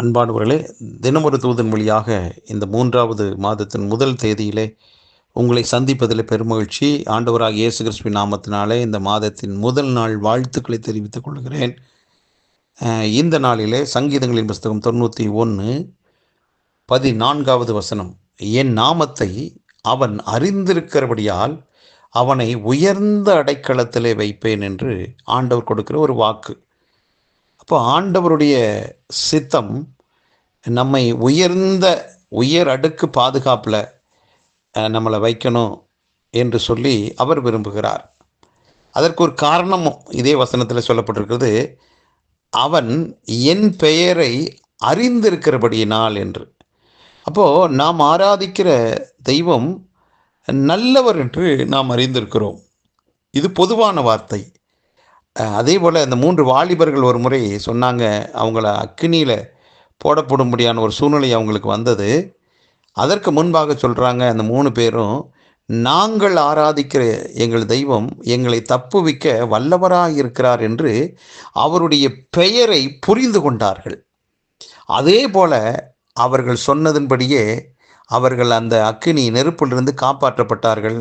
அன்பானவர்களே தினமொரு தூதன் வழியாக இந்த மூன்றாவது மாதத்தின் முதல் தேதியிலே உங்களை சந்திப்பதில் பெருமகிழ்ச்சி. ஆண்டவராக இயேசு கிறிஸ்துவின் நாமத்தினாலே இந்த மாதத்தின் முதல் நாள் வாழ்த்துக்களை தெரிவித்துக் கொள்கிறேன். இந்த நாளிலே சங்கீதங்களின் புஸ்தகம் தொண்ணூற்றி ஒன்று பதினான்காவது வசனம். என் நாமத்தை அவன் அறிந்திருக்கிறபடியால் அவனை உயர்ந்த அடைக்கலத்திலே வைப்பேன் என்று ஆண்டவர் கொடுக்கிற ஒரு வாக்கு. அப்போ ஆண்டவருடைய சித்தம் நம்மை உயர்ந்த உயர் அடுக்கு பாதுகாப்பில் நம்மளை வைக்கணும் என்று சொல்லி அவர் விரும்புகிறார். அதற்கு ஒரு காரணமும் இதே வசனத்தில் சொல்லப்பட்டிருக்கிறது. அவன் என் பெயரை அறிந்திருக்கிறபடியினால் என்று. அப்போது நாம் ஆராதிக்கிற தெய்வம் நல்லவர் என்று நாம் அறிந்திருக்கிறோம். இது பொதுவான வார்த்தை. அதே போல் இந்த மூன்று வாலிபர்கள் ஒரு முறை சொன்னாங்க அவங்கள அக்கினியில் போடப்படும்படியான ஒரு சூழ்நிலை அவங்களுக்கு வந்தது. அதற்கு முன்பாக சொல்கிறாங்க அந்த மூணு பேரும் நாங்கள் ஆராதிக்கிற எங்கள் தெய்வம் எங்களை தப்புவிக்க வல்லவராக இருக்கிறார் என்று அவருடைய பெயரை புரிந்து கொண்டார்கள். அதே போல அவர்கள் சொன்னதன்படியே அவர்கள் அந்த அக்கினி நெருப்பிலிருந்து காப்பாற்றப்பட்டார்கள்.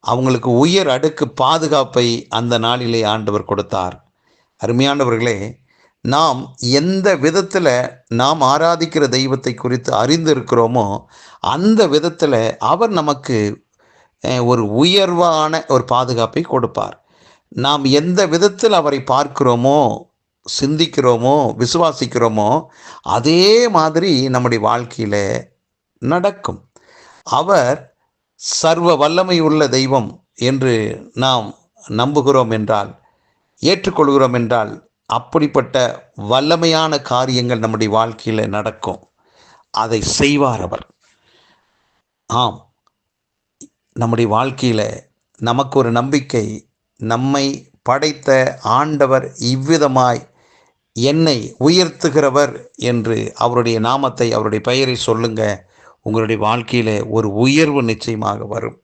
அவங்களுக்கு உயர் அடுக்கு பாதுகாப்பை அந்த நாளிலே ஆண்டவர் கொடுத்தார். அருமையானவர்களே நாம் எந்த விதத்தில் நாம் ஆராதிக்கிற தெய்வத்தை குறித்து அறிந்திருக்கிறோமோ அந்த விதத்தில் அவர் நமக்கு ஒரு உயர்வான ஒரு பாதுகாப்பை கொடுப்பார். நாம் எந்த விதத்தில் அவரை பார்க்கிறோமோ சிந்திக்கிறோமோ விசுவாசிக்கிறோமோ அதே மாதிரி நம்முடைய வாழ்க்கையில் நடக்கும். அவர் சர்வ வல்லமை உள்ள தெய்வம் என்று நாம் நம்புகிறோம் என்றால் ஏற்றுக்கொள்கிறோம் என்றால் அப்படிப்பட்ட வல்லமையான காரியங்கள் நம்முடைய வாழ்க்கையில் நடக்கும். அதை செய்வார் அவர். ஆம். நம்முடைய வாழ்க்கையில் நமக்கு ஒரு நம்பிக்கை நம்மை படைத்த ஆண்டவர் இவ்விதமாய் என்னை உயர்த்துகிறவர் என்று அவருடைய நாமத்தை அவருடைய பெயரை சொல்லுங்கள் உங்களுடைய வாழ்க்கையில் ஒரு உயர்வு நிச்சயமாக வரும்.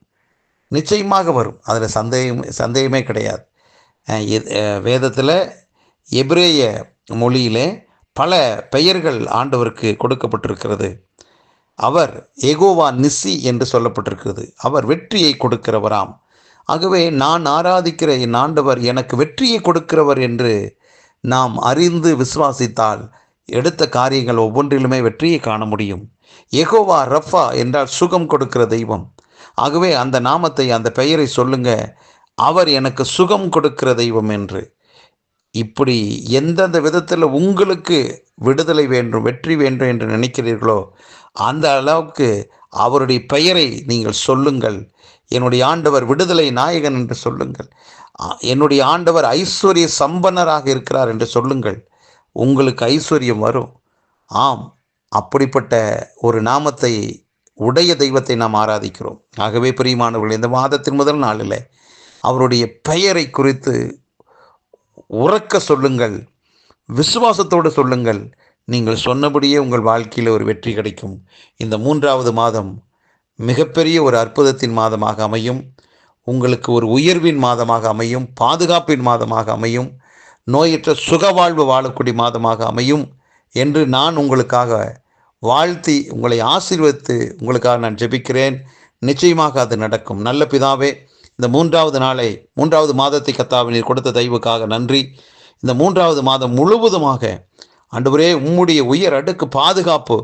நிச்சயமாக வரும். அதில் சந்தேகம் சந்தேகமே கிடையாது. வேதத்தில் எபிரேய மொழியிலே பல பெயர்கள் ஆண்டவருக்கு கொடுக்கப்பட்டிருக்கிறது. அவர் எகோவா நிசி என்று சொல்லப்பட்டிருக்கிறது. அவர் வெற்றியை கொடுக்கிறவராம். ஆகவே நான் ஆராதிக்கிற என் ஆண்டவர் எனக்கு வெற்றியை கொடுக்கிறவர் என்று நாம் அறிந்து விசுவாசித்தால் எடுத்த காரியங்கள் ஒவ்வொன்றிலுமே வெற்றியை காண முடியும். எகோவா ரஃபா என்றால் சுகம் கொடுக்கிற தெய்வம். ஆகவே அந்த நாமத்தை அந்த பெயரை சொல்லுங்க. அவர் எனக்கு சுகம் கொடுக்கிற தெய்வம் என்று. இப்படி எந்தெந்த விதத்தில் உங்களுக்கு விடுதலை வேண்டும் வெற்றி வேண்டும் என்று நினைக்கிறீர்களோ அந்த அளவுக்கு அவருடைய பெயரை நீங்கள் சொல்லுங்கள். என்னுடைய ஆண்டவர் விடுதலை நாயகன் என்று சொல்லுங்கள். என்னுடைய ஆண்டவர் ஐஸ்வர்ய சம்பன்னராக இருக்கிறார் என்று சொல்லுங்கள். உங்களுக்கு ஐஸ்வர்யம் வரும். ஆம் அப்படிப்பட்ட ஒரு நாமத்தை உடைய தெய்வத்தை நாம் ஆராதிக்கிறோம். ஆகவே பிரியமானவர்கள் இந்த மாதத்தின் முதல் நாளில் அவருடைய பெயரை குறித்து உறக்க சொல்லுங்கள் விசுவாசத்தோடு சொல்லுங்கள். நீங்கள் சொன்னபடியே உங்கள் வாழ்க்கையில் ஒரு வெற்றி கிடைக்கும். இந்த மூன்றாவது மாதம் மிகப்பெரிய ஒரு அற்புதத்தின் மாதமாக அமையும். உங்களுக்கு ஒரு உயர்வின் மாதமாக அமையும் பாதுகாப்பின் மாதமாக அமையும். நோயற்ற சுகவாழ்வு வாழக்கூடிய மாதமாக அமையும் என்று நான் உங்களுக்காக வாழ்த்தி உங்களை ஆசீர்வதித்து உங்களுக்காக நான் ஜெபிக்கிறேன். நிச்சயமாக அது நடக்கும். நல்ல பிதாவே இந்த மூன்றாவது நாளை மூன்றாவது மாதத்தை கத்தாவை நீர் கொடுத்த தயவுக்காக நன்றி. இந்த மூன்றாவது மாதம் முழுவதுமாக அன்றுவரே உம்முடைய உயர் அடுக்கு பாதுகாப்பு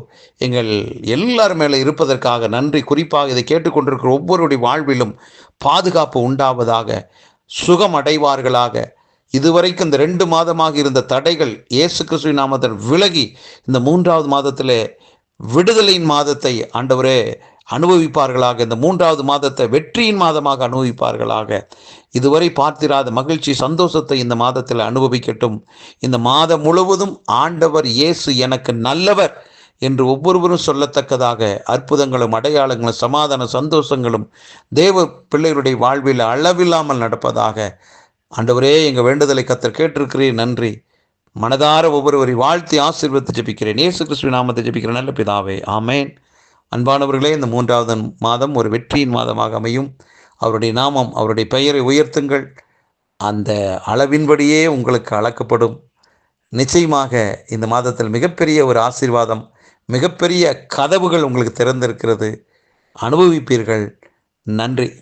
எங்கள் எல்லார் மேலே இருப்பதற்காக நன்றி. குறிப்பாக இதை கேட்டுக்கொண்டிருக்கிற ஒவ்வொருடைய வாழ்விலும் பாதுகாப்பு உண்டாவதாக சுகம் அடைவார்களாக இதுவரைக்கும் இந்த ரெண்டு மாதமாக இருந்த தடைகள் இயேசு கிறிஸ்துவின் நாமத்தில் விலகி இந்த மூன்றாவது மாதத்தில் விடுதலையின் மாதத்தை ஆண்டவரே அனுபவிப்பார்களாக இந்த மூன்றாவது மாதத்தை வெற்றியின் மாதமாக அனுபவிப்பார்களாக. இதுவரை பார்த்திராத மகிழ்ச்சி சந்தோஷத்தை இந்த மாதத்தில் அனுபவிக்கட்டும். இந்த மாதம் முழுவதும் ஆண்டவர் இயேசு எனக்கு நல்லவர் என்று ஒவ்வொருவரும் சொல்லத்தக்கதாக அற்புதங்களும் அடையாளங்களும் சமாதான சந்தோஷங்களும் தேவ பிள்ளைகளுடைய வாழ்வில் அளவில்லாமல் நடப்பதாக ஆண்டவரே எங்கள் வேண்டுதலை கத்தர் கேட்டிருக்கிறேன் நன்றி. மனதார ஒவ்வொருவரை வாழ்த்தி ஆசீர்வதித்து ஜெபிக்கிறேன். இயேசு கிறிஸ்துவ நாமத்தை ஜெபிக்கிறேன் நல்ல பிதாவே ஆமேன். அன்பானவர்களே இந்த மூன்றாவது மாதம் ஒரு வெற்றியின் மாதமாக அமையும். அவருடைய நாமம் அவருடைய பெயரை உயர்த்துங்கள். அந்த அளவின்படியே உங்களுக்கு அளக்கப்படும். நிச்சயமாக இந்த மாதத்தில் மிகப்பெரிய ஒரு ஆசீர்வாதம் மிகப்பெரிய கதவுகள் உங்களுக்கு திறந்திருக்கிறது. அனுபவிப்பீர்கள். நன்றி.